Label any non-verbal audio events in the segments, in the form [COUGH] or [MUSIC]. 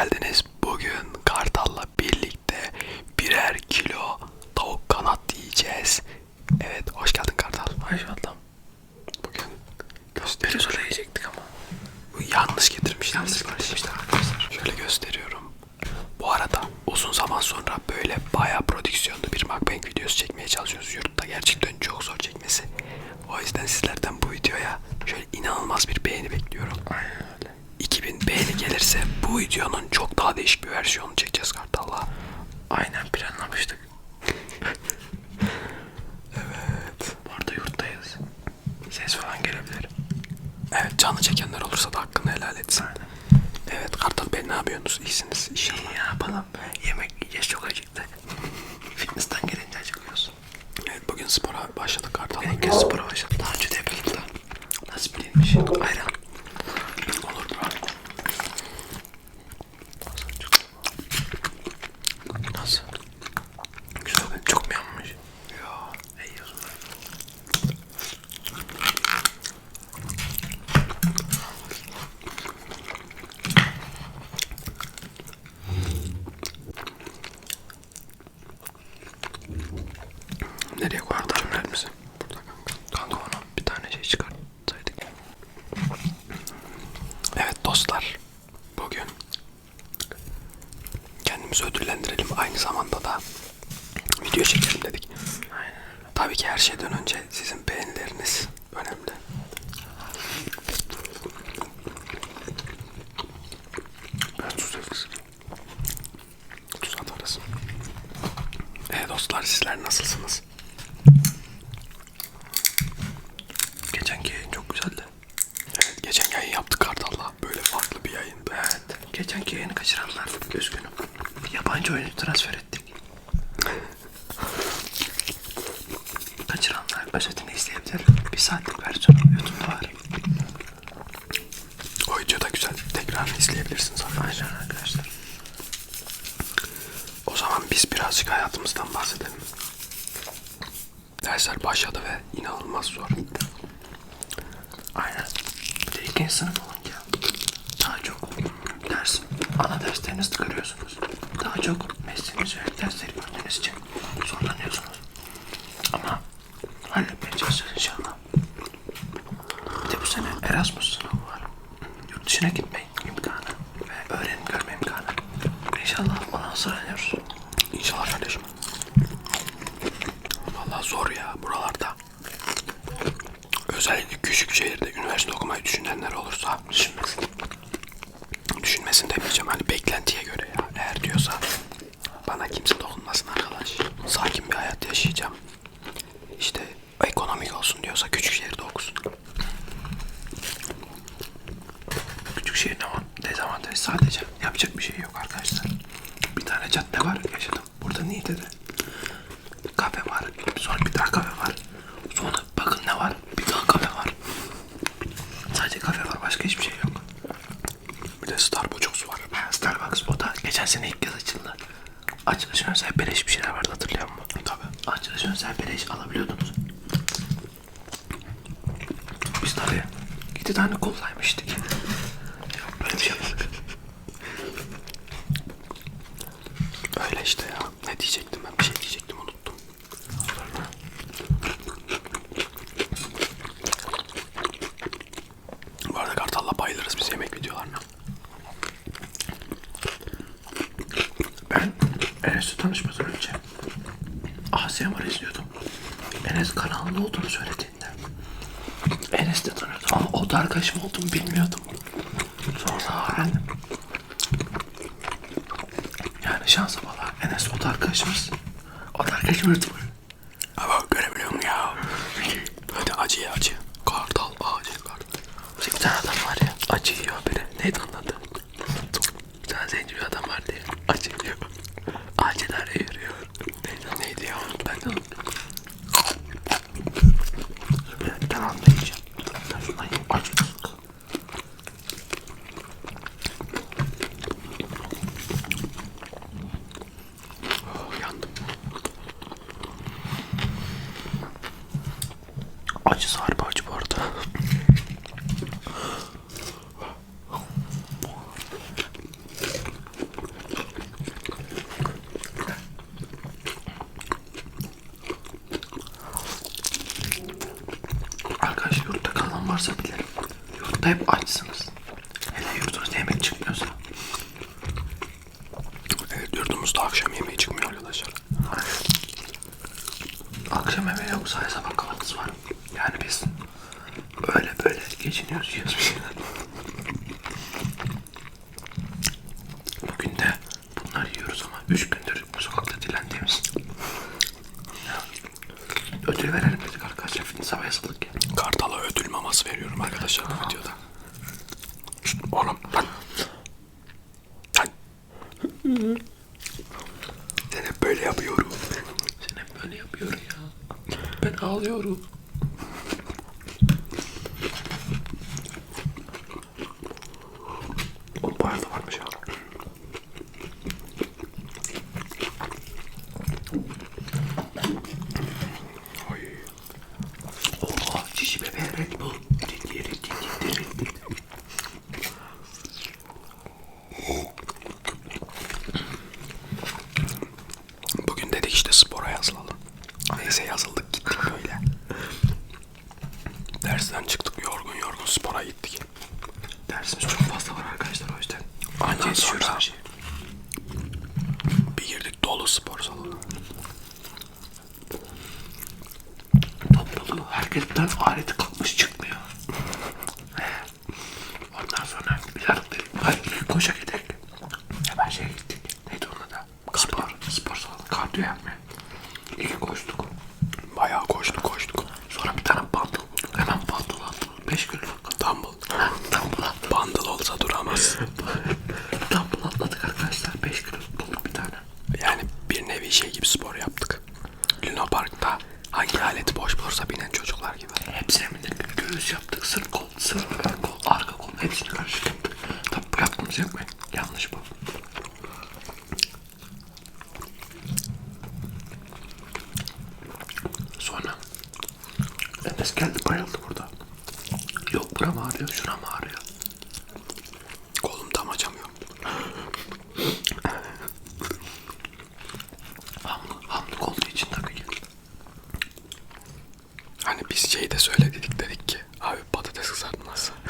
Caldenes gelirse bu videonun çok daha değişik bir versiyonunu çekeceğiz Kartal'la. Aynen planlamıştık. [LAUGHS] Evet. Bu arada yurttayız. Ses falan gelebilir. Evet canlı çekenler olursa da hakkını helal etsin. Aynen. Evet Kartal Bey ne yapıyorsunuz? İyisiniz inşallah. İyi ne yapalım? Yemek yiyeceğiz çok acıktık. [LAUGHS] Fitness'tan gelince acıkıyoruz. Evet bugün spora başladık ilk kez spora başladım. Daha önce de yapıyordum da. Nasip değilmiş. Ayran. Olur bro. Nasıl? Güzel. Çok mu yanmış? Ya. İyi o zaman. Nereye koydun cümlelerimizi? Burada kanka. Kanka ona bir tane şey çıkartsaydık. Evet dostlar. Bugün kendimizi ödüllendirelim. Aynı zamanda da video çekelim dedik. Aynen. Tabii ki her şeyden önce sizin beğenileriniz önemli. Ben ekledim. Tuz atarız. Evet dostlar sizler nasılsınız? Geçenki yayın çok güzeldi. Evet geçen yayın yaptık Kartal'la. Böyle farklı bir yayındı. Evet. Geçenki yayını kaçıranlar üzgünüm. Bir yabancı oyuncu transfer ettik. Kaçıranlar özetini izleyebilir. Bir saatlik versiyonu YouTube'da var. O video da güzel. Tekrarını izleyebilirsiniz arkadaşlar. Aynen arkadaşlar. O zaman biz birazcık hayatımızdan bahsedelim. Dersler başladı ve inanılmaz zor. Aynen. İkinci sınıf olunca daha çok ders, ana derslerinizi görüyorsunuz. Daha çok mesleğiniz ve dersleri gördüğünüz için zorlanıyorsunuz. Okumayı düşünenler olursa. Düşünmesin. düşünmesin demeyeceğim. Hani beklentiye göre ya. Eğer diyorsa bana kimse dokunmasın arkadaş. Sakin bir hayat yaşayacağım. İşte ekonomik olsun diyorsa küçük şehirde okusun. Küçük şehir ne var? Dezavantajı sadece yapacak bir şey yok arkadaşlar. Bir tane cadde var yaşadım. Burada Niğde'de. Kafe var. Sonra bir daha kafe var. Sonra bakın ne var? Bir daha kafe var. Sadece kafe var. Başka hiçbir şey yok. Bir de Starbucks var. Ha, Starbucks o da geçen sene ilk kez açıldı. Açılışın özel beleş bir şeyler vardı hatırlıyor musun? Tabii. Açılışın özel beleş alabiliyordunuz. Biz tabii iki tane kollaymıştık. Yok böyle bir şey yok. Öyle işte ya. Ne diyecektim ben? Bir şey diyecektim unuttum. Bu arada Kartal'la bayılırız biz yemek videolarına. Ben Enes'le tanışmadan önce ASMR izliyordum. Enes kanalında olduğunu söylediğinde Enes'le tanıyordum ama o da arkadaşım olduğunu bilmiyordum. Sonra öğrendim. Yani şansa bağlı. Enes o da arkadaşımız. O da arkadaşım. Ama görebiliyor musun ya? Hadi acı ye acı. Kartal acı kartal. Bir tane adam var ya acı yiyor biri. Neydi onun adı? Unuttum. Bir tane zenci bir adam var diye acı yiyor. Acı sarpa acı bu arada. Arkadaş yurtta kalan varsa bile yurtta hep açsınız. Hele yurdunuzda yemek çıkmıyorsa. Evet yurdumuzda akşam yemeği çıkmıyor arkadaşlar. Akşam yemeği yok sadece sabah kahvaltısı var. Yani biz öyle böyle geçiniyoruz yiyoruz bir şeyler. Bugün de bunlar yiyoruz ama üç gündür sokakta dilendiğimiz. Ödül verelim dedik arkadaşlar. Fitness havaya ya. Kartal'a ödül maması veriyorum arkadaşlar bu videoda. Şşt, oğlum lan. Lan. Sen hep böyle yapıyorum. Sen hep böyle yapıyorsun ya. Ben ağlıyorum. Gittik böyle. Dersten çıktık yorgun yorgun spora gittik. Dersimiz çok fazla var arkadaşlar o yüzden. Anca Ondan yetişiyoruz sonra her şeye. bir girdik dolu spor salonu. Top dolu. Herkesten aleti kalkmış çıkmıyor. Ondan sonra bir ara dedik. Hadi koşa gidelim. Hemen şeye gittik. Neydi onun adı? Spor. Spor salonu. Kardiyo yapmaya. İyi koştuk. Bayağı koştuk koştuk. Sonra bir tane bundle bulduk. Hemen bundle attık. 5 kiloluk. Dumbbell. Dumbbell attık. Bundle olsa duramaz. Dumbbell atladık arkadaşlar. 5 kiloluk bulduk bir tane. Yani bir nevi şey gibi spor yaptık. Luna Park'ta hangi aleti boş bulursa binen çocuklar gibi. Hepsine bindik. Göğüs yaptık. Sırt kol, sırt ön kol, arka kol. Hepsini karışık yaptık. Tabi bu yaptığımız yapmayın. Yanlış bu. Sonra Enes geldi bayıldı burada. Yok buram ağrıyor, şuram ağrıyor. Kolum tam açamıyorum. Hamlı, hamlık olduğu için tabii ki. Hani biz şeyi de söyledik dedik ki abi patates kızartması. [LAUGHS]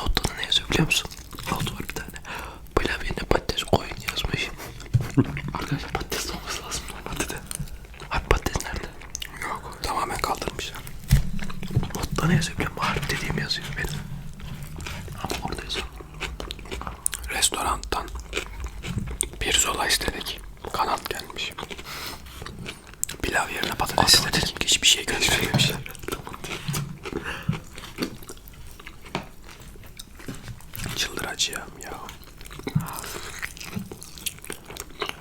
Notta da ne yazıyor biliyor musun? Not var bir tane. Pilav yerine patates koyun yazmış. [LAUGHS] Arkadaşlar patates de olması lazım normalde de. Abi patates nerede? Yok tamamen kaldırmışlar. Notta ne yazıyor biliyor musun? Harp dediğim yazıyor benim. Ama orada yazıyor. Restorandan pirzola istedik. Kanat gelmiş. Pilav yerine patates Aslında istedik. Hiçbir şey göstermemişler. [LAUGHS] Çıldıracağım ya.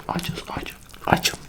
Açız açım. Açım.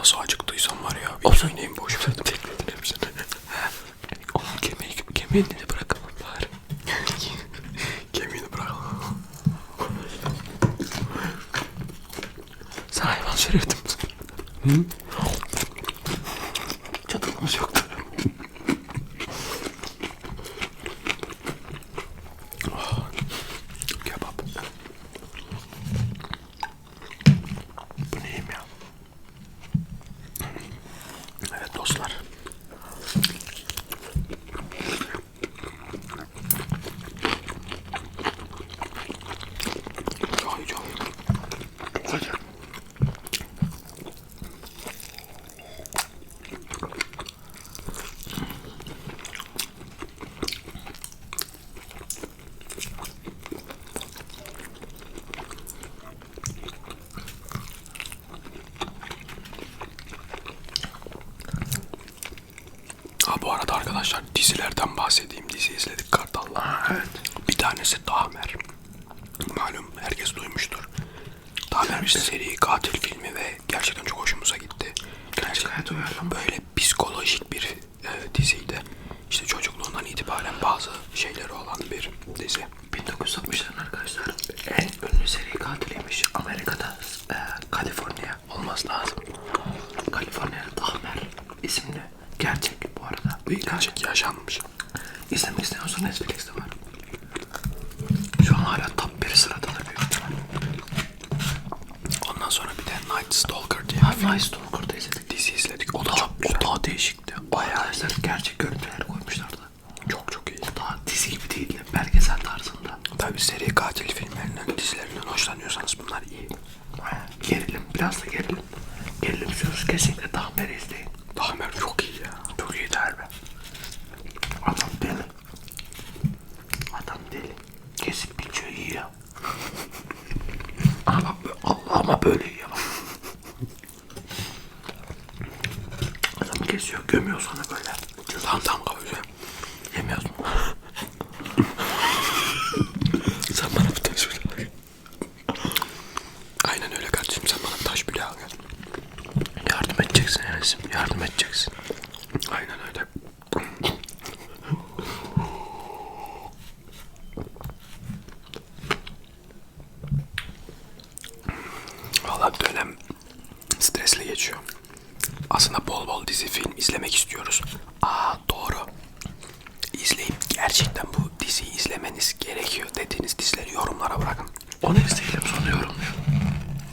Nasıl acıktıysam var ya. O Bir sen- oynayayım boş ver. Tekledim hepsini. Oğlum kemiği, kemiğini de Ha bu arada arkadaşlar dizilerden bahsedeyim. Dizi izledik Kartal'la. Evet. Bir tanesi Dahmer. Malum herkes duymuştur. Dahmer bir seri katil filmi ve gerçekten çok hoşumuza gitti. Gerçek hayat uyarlama. Böyle psikolojik bir e, diziydi. İşte çocukluğundan itibaren bazı şeyleri olan bir dizi. 1960'ların arkadaşlar en ünlü seri katiliymiş. Amerika'da e, Kaliforniya olması lazım. Kaliforniya'da Dahmer isimli. Gerçek bu arada. Bu hikaye. Gerçek yaşanmış. İzlemek istiyorsan Netflix'te var. Şu an hala top 1 sırada da büyük ihtimal. Ondan sonra bir de Night Stalker diye Ha, bir Nice Stalker'da izledik. dizi izledik. O da çok güzel. o daha değişikti. Bayağı arkadaşlar gerçek görüntüler koymuşlardı. Çok çok iyi. O daha dizi gibi değildi. Belgesel tarzında. Tabi seri katil filmlerinden, dizilerinden hoşlanıyorsanız bunlar iyi. Gerilim. Biraz da gerilim. Gerilim istiyoruz. Kesinlikle Dahmer'i izleyin. Dahmer çok iyi ya. Çok iyi derbi. Adam deli. Adam deli. Kesip biçiyor yiyor. ama bö- Allah ama böyle yiyor. Adam kesiyor, gömüyor sonra böyle. Tam tam kavuruyor. Yemiyorsun. Sen bana bir taş ver. Aynen öyle kardeşim sen bana taş bile al gel. Yardım Enes'im. Yardım edeceksin. Aynen öyle. Valla dönem stresli geçiyor. Aslında bol bol dizi film izlemek istiyoruz. Aa doğru. İzleyip gerçekten bu diziyi izlemeniz gerekiyor dediğiniz dizileri yorumlara bırakın. Onu izleyelim sonra yorumlayalım.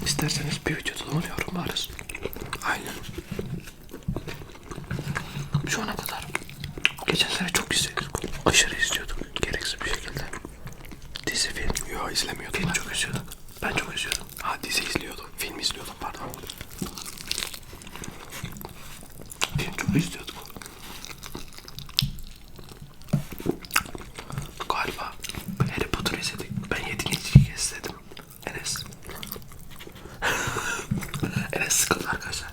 İsterseniz bir videoda onu yorumlarız. Aynen. Şu ana kadar geçen sene çok izledik. Aşırı izliyorduk gereksiz bir şekilde. Dizi film. Yo izlemiyordum. Film ben. çok izliyorduk. Ben çok izliyordum. Ha dizi izliyordum. Film izliyordum pardon. Film çok izliyorduk. Galiba Harry Potter izledik. Ben yedinci kez izledim. Enes. Enes sıkıldı arkadaşlar.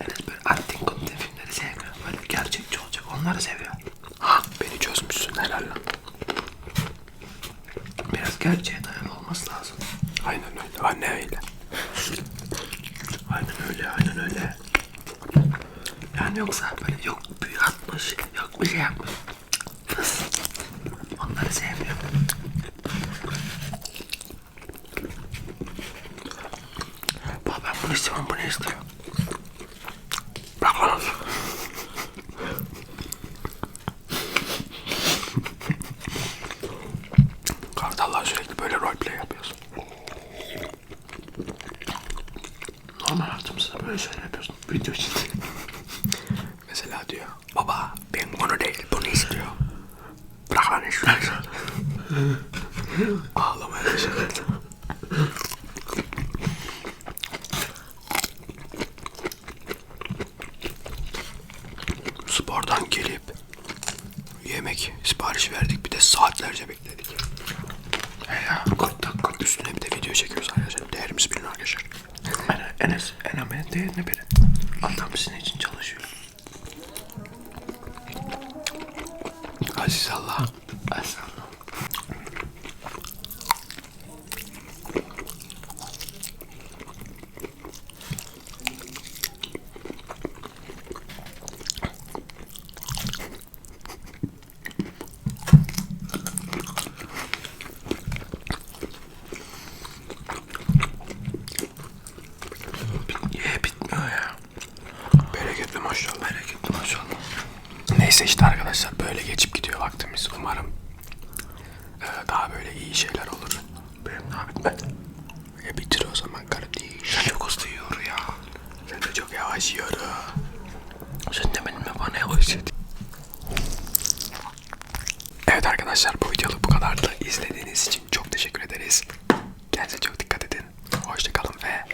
Enes böyle antin kuntin filmleri sevmiyor. Böyle gerçekçi olacak. Onları seviyor. Ha beni çözmüşsün helal lan. Biraz gerçeğe dayalı olması lazım. Aynen öyle. Anne öyle. Aynen öyle, aynen öyle. Yani yoksa böyle yok büyü atmış, yok bir şey yapmış. Fıs. Onları sevmiyorum. Bak ben bunu istiyorum, bunu istiyorum. Bak lan. Kartallar sürekli böyle roleplay yapıyorsun. Normal hayatımızda böyle şeyler yapıyorsun. Video için. Mesela diyor. Baba ben bunu değil bunu istiyor. Bırak lan şunu. Ağlamaya başladı. Spordan gelip yemek sipariş verdik bir de saatlerce bekledik. He ya, 40 dakika. Üstüne bir de video çekiyoruz arkadaşlar. Değerimiz bilin arkadaşlar. Enes, Enes, en önemli değerini bilin. Adam sizin için daha böyle iyi şeyler olur. Benim daha bitmedi. Ya bitir o zaman kardeş. Sen çok hızlı yiyor ya. Sen de çok yavaş yiyor. Sen de benimle bana yavaş yedin. Evet arkadaşlar bu videoluk bu kadardı. İzlediğiniz için çok teşekkür ederiz. Kendinize çok dikkat edin. Hoşçakalın ve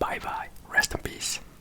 bay bay. Rest in peace.